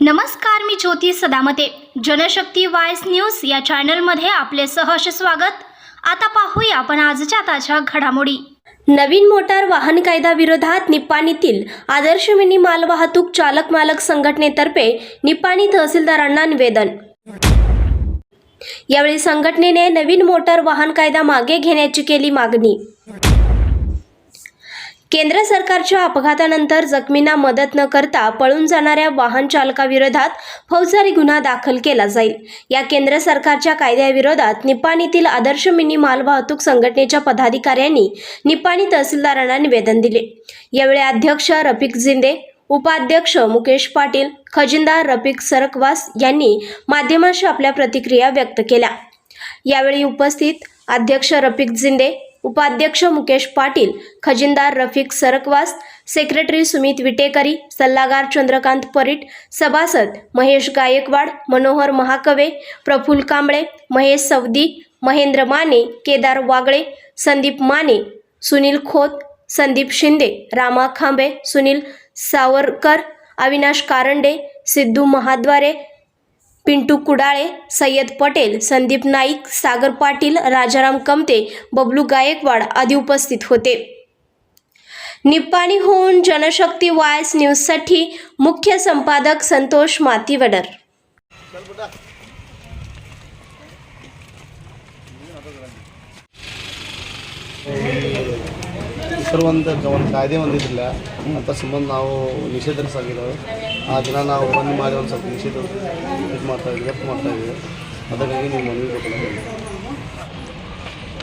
नमस्कार मी ज्योती सदामते. जनशक्ती वायस न्यूज या चॅनलमध्ये आपले सहर्ष स्वागत. आता पाहूया आपण आजच्या ताज्या घडामोडी. नवीन मोटार वाहन कायदा विरोधात निप्पाणीतील आदर्श मिनी मालवाहतूक चालक मालक संघटनेतर्फे निप्पाणी तहसीलदारांना निवेदन. यावेळी संघटनेने नवीन मोटार वाहन कायदा मागे घेण्याची केली मागणी. केंद्र सरकारच्या अपघातानंतर जखमींना मदत न करता पळून जाणाऱ्या वाहन चालकाविरोधात फौजदारी गुन्हा दाखल केला जाईल. या केंद्र सरकारच्या कायद्याविरोधात निपाणीतील आदर्श मिनी मालवाहतूक संघटनेच्या पदाधिकाऱ्यांनी निपाणी तहसीलदारांना निवेदन दिले. यावेळी अध्यक्ष रफिक जिंदे उपाध्यक्ष मुकेश पाटील खजिनदार रफिक सरकवास यांनी माध्यमांशी आपल्या प्रतिक्रिया व्यक्त केल्या. यावेळी उपस्थित अध्यक्ष रफिक जिंदे उपाध्यक्ष मुकेश पाटील खजिनदार रफिक सरकवास सेक्रेटरी सुमित विटेकरी सल्लागार चंद्रकांत परीट सभासद महेश गायकवाड मनोहर महाकवे प्रफुल्ल कांबळे महेश सवदी महेंद्र माने केदार वागळे संदीप माने सुनील खोत संदीप शिंदे रामा खांबे सुनील सावरकर अविनाश कारंडे सिद्धू महाद्वारे पिंटू कुडाळे सय्यद पटेल संदीप नाईक सागर पाटील राजाराम कमते बबलू गायकवाड आदी उपस्थित होते. निप्पाणी होऊन जनशक्ती वायस न्यूजसाठी मुख्य संपादक संतोष मातीवडर. ಕೆಲವೊಂದು ಒಂದು ಕಾಯ್ದೆ ಒಂದಿದ್ದಿಲ್ಲ ಅಂತ ಸಂಬಂಧ ನಾವು ನಿಷೇಧಕ್ಕೆ ಸಾಗಿದ್ದೇವೆ ಆ ದಿನ ನಾವು ಬಂದ್ ಮಾಡಿ ಒಂದು ಸ್ವಲ್ಪ ನಿಷೇಧ ಇದು ಮಾಡ್ತಾ ಇದ್ವಿ ವ್ಯಕ್ತ ಮಾಡ್ತಾ ಇದ್ವಿ ಅದಕ್ಕಾಗಿ ನೀವು ಮನವಿ ಕೊಟ್ಟಿದ್ದೀವಿ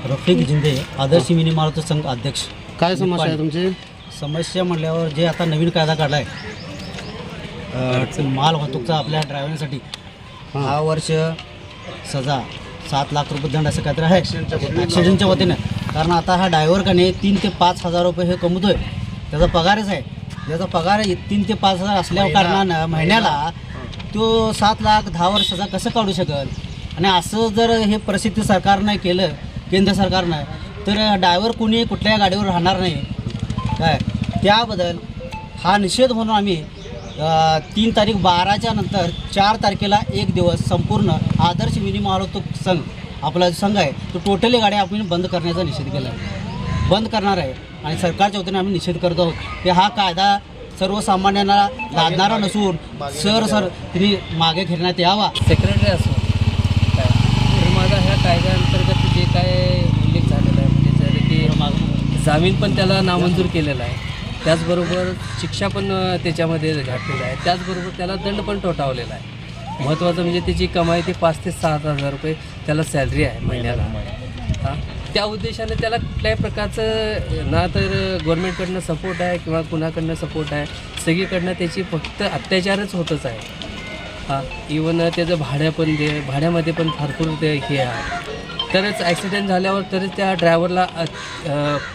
रफिक जिंदे आदर्श मिनी मारुती संघ अध्यक्ष काय समस्या आहे तुमची समस्या म्हटल्यावर जे आता नवीन कायदा काढला आहे माल वाहतूकचा आपल्या ड्रायव्हरसाठी हा वर्ष सजा सात लाख रुपये दंड असं काहीतरी आहे ॲक्सिडेंटच्या वतीनं कारण आता हा ड्रायव्हर का नाही तीन ते पाच हजार रुपये हे कमवतोय. त्याचा पगारच आहे. त्याचा पगार तीन ते पाच हजार असल्या कारणानं महिन्याला तो सात लाख दहा वर्षाचा कसं काढू शकल? आणि असं जर हे परिस्थिती सरकारनं केलं केंद्र सरकारनं तर ड्रायव्हर कोणी कुठल्याही गाडीवर राहणार नाही. काय? त्याबद्दल हा निषेध म्हणून आम्ही तीन तारीख बाराच्या नंतर चार तारखेला एक दिवस संपूर्ण आदर्श मिनी वाहतूक संघ आपला जो संघ आहे तो टोटली गाड्या आपण बंद करण्याचा निषेध केला. आहे बंद करणार आहे. आणि सरकारच्या वतीने आम्ही निषेध करत आहोत. की हा कायदा सर्वसामान्यांना लादणारा नसून सर सर तिने मागे घेण्यात यावा. सेक्रेटरी असो. तर माझा ह्या कायद्याअंतर्गत जे काय उल्लेख झालेला आहे म्हणजे जर की जामीन पण त्याला नामंजूर केलेला आहे. त्याचबरोबर शिक्षा पण त्याच्यामध्ये घातलेली आहे. त्याचबरोबर त्याला दंड पण ठोठावलेला आहे. महत्त्वाचं म्हणजे त्याची कमाई ती पाच ते सात हजार रुपये त्याला सॅलरी आहे महिन्याला. हां? त्या उद्देशाने त्याला कुठल्याही प्रकारचं ना तर गव्हर्मेंटकडनं सपोर्ट आहे किंवा कुणाकडनं सपोर्ट आहे. सगळीकडनं त्याची फक्त अत्याचारच होतच आहे. हां? इवन त्याचं भाड्या पण दे भाड्यामध्ये पण भरपूर ते हे आहे. तरच ॲक्सिडेंट झाल्यावर तरच त्या ड्रायव्हरला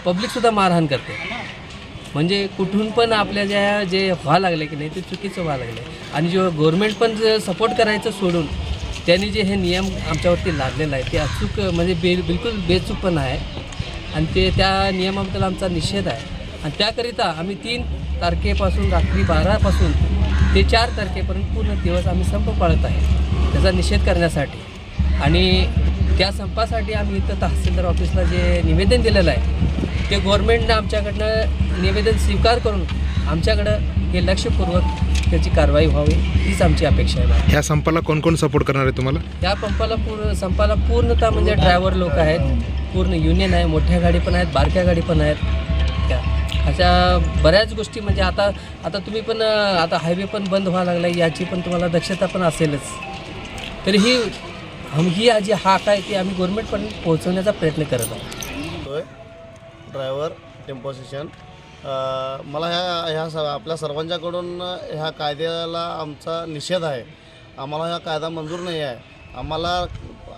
पब्लिकसुद्धा मारहाण करते. म्हणजे कुठून पण आपल्या ज्या जे व्हा लागले की नाही ते चुकीचं व्हा लागले. आणि जेव्हा गव्हर्मेंट पण सपोर्ट करायचं सोडून त्यांनी जे हे नियम आमच्यावरती लादलेलं आहे ते अचूक म्हणजे बे बिलकुल बेचूक पण आहे. आणि ते त्या नियमाबद्दल आमचा निषेध आहे. आणि त्याकरिता आम्ही तीन तारखेपासून रात्री बारापासून ते चार तारखेपर्यंत पूर्ण दिवस आम्ही संप पाळत आहे त्याचा निषेध करण्यासाठी. आणि त्या संपासाठी आम्ही इथं तहसीलदार ऑफिसला जे निवेदन दिलेलं आहे ते गव्हर्मेंटनं आमच्याकडनं निवेदन स्वीकार करून आमच्याकडं हे लक्षपूर्वक त्याची कारवाई व्हावी हीच आमची अपेक्षा आहे. ह्या संपाला कोण कोण सपोर्ट करणार आहे तुम्हाला? त्या पंपाला पूर्ण संपाला पूर्णतः म्हणजे ड्रायव्हर लोक आहेत. पूर्ण युनियन आहे मोठ्या गाडी पण आहेत बारक्या गाडी पण आहेत. त्या अशा बऱ्याच गोष्टी म्हणजे आता आता तुम्ही पण आता हायवे पण बंद व्हायला लागला याची पण तुम्हाला दक्षता पण असेलच. तर ही हम ही जी हाक आहे ती आम्ही गव्हर्नमेंटपर्यंत पोहोचवण्याचा प्रयत्न करत आहोत. होय. ड्रायव्हर टेम्पो स्टेशन अ, मला ह्या ह्या स आपल्या सर्वांच्याकडून ह्या कायद्याला आमचा निषेध आहे. आम्हाला हा कायदा मंजूर नाही आहे. आम्हाला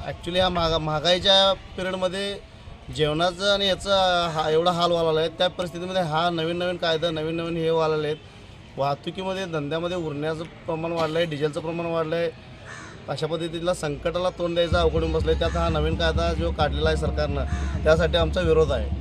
ॲक्च्युली ह्या महागा महागाईच्या पिरियडमध्ये जेवणाचं आणि याचं हा एवढा हाल व्हायला आहे त्या परिस्थितीमध्ये हा नवीन नवीन कायदा नवीन नवीन हे व्हायला आहेत वाहतुकीमध्ये धंद्यामध्ये उरण्याचं प्रमाण वाढलं आहे डिझेलचं प्रमाण वाढलं आहे अशा पद्धतीला संकटाला तोंड द्यायचं अवघड होऊन बसलं आहे त्यात हा नवीन कायदा जो काढलेला आहे सरकारनं त्यासाठी आमचा विरोध आहे.